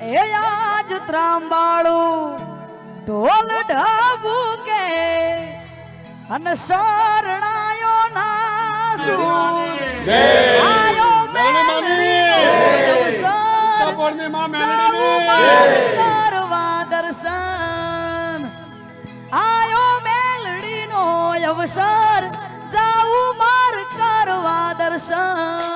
એ આજ ત્રાંબાળું ઢોલ ઢાબુ કે અને શરણાયો ના સુર. આયો મેલડીનો અવસર, જાવું માર કરવા દર્શન. આયો મેલડીનો અવસર જાઉં માર કરવા દર્શન.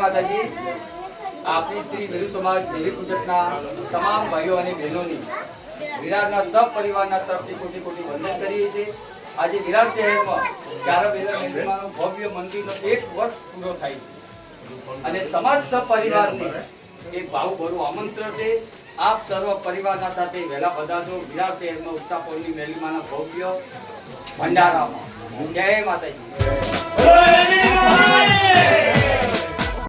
માતાજી, આપની શ્રી વિરુ સમાજ દેવી પૂજકના તમામ ભાઈઓ અને બહેનોની વિરારના સબ પરિવારના તરફથી કોટી કોટી વંદન કરીએ છીએ. આજે વિરાર શહેરમાં ચાર વેલા ભવ્ય મંદિરનો એક વર્ષ પૂરો થાય છે. અને સમાજ સબ પરિવારને એક ભાવભરું આમંત્રણ છે. આપ સર્વ પરિવારના સાથે વહેલા પધારશો વિરાર શહેરમાં ઉત્તાપોરની મેલીમાના ભવ્ય ભંડારામાં. જય માતાજી.